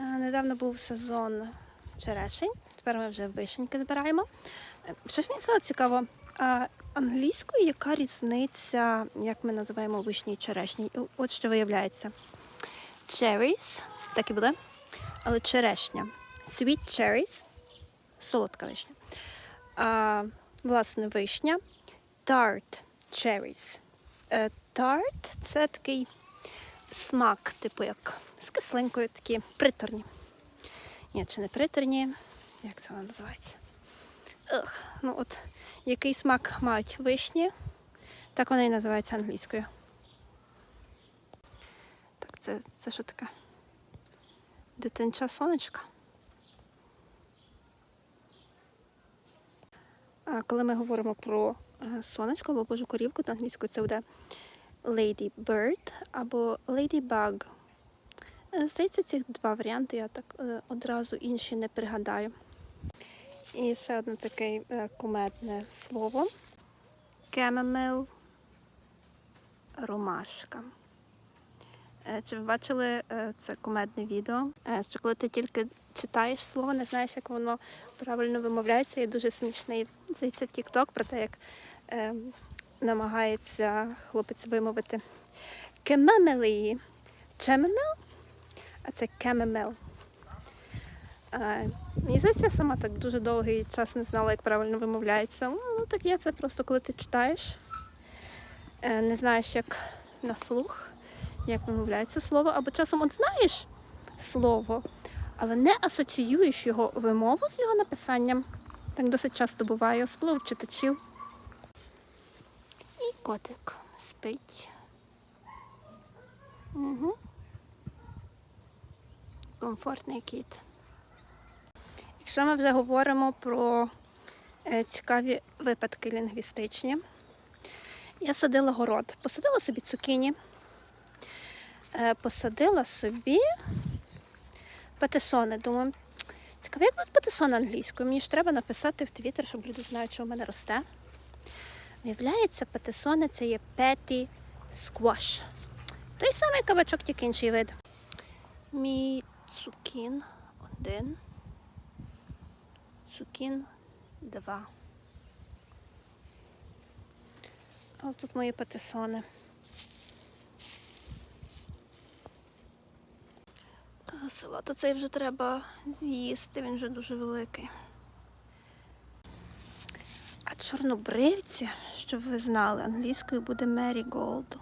Е, Недавно був сезон черешень, тепер ми вже вишеньки збираємо. Е, Що ж мені стало цікаво, англійською яка різниця, як ми називаємо вишні і черешні? От що виявляється. Cherries, так і буде, але черешня. Sweet cherries, солодка вишня. А, власне, вишня. Tart cherries. Е, Tart – це такий смак, типу як з кислинкою такі приторні. Ні, чи не приторні, як це вона називається? Ех, ну от який смак мають вишні, так вона і називається англійською. Так, це, це що таке? Дитинча сонечка. А коли ми говоримо про е, сонечко або божу корівку, то англійською це буде Lady Bird або Ladybug. Е, Здається, ці два варіанти я так е, одразу інші не пригадаю. І ще одне таке е, кумедне слово. Chamomile ромашка. Чи ви бачили це кумедне відео? Що коли ти тільки читаєш слово, не знаєш, як воно правильно вимовляється, і дуже смішний здається TikTok про те, як е, намагається хлопець вимовити кемемелі. Чемемел? А це кемемел. Мені здається, я сама так дуже довгий час не знала, як правильно вимовляється. Ну, ну так є це просто коли ти читаєш, е, не знаєш, як на слух, як вимовляється слово, або часом от знаєш слово, але не асоціюєш його вимову з його написанням. Так досить часто буває, особливо в читачів. І котик спить. Угу. Комфортний кіт. Якщо ми вже говоримо про е, цікаві випадки лінгвістичні, я садила город, посадила собі цукіні, е, посадила собі патисони. Думаю, цікаво, як будуть патисони англійською? Мені ж треба написати в Твіттер, щоб люди знали, що в мене росте. Виявляється, патисони це є петі сквош. Той самий кабачок, тільки інший вид. Мій цукін один. Цукін 2. А от тут мої патисони. Салат оцей вже треба з'їсти, він вже дуже великий. А чорнобривці, щоб ви знали, англійською буде Marigold.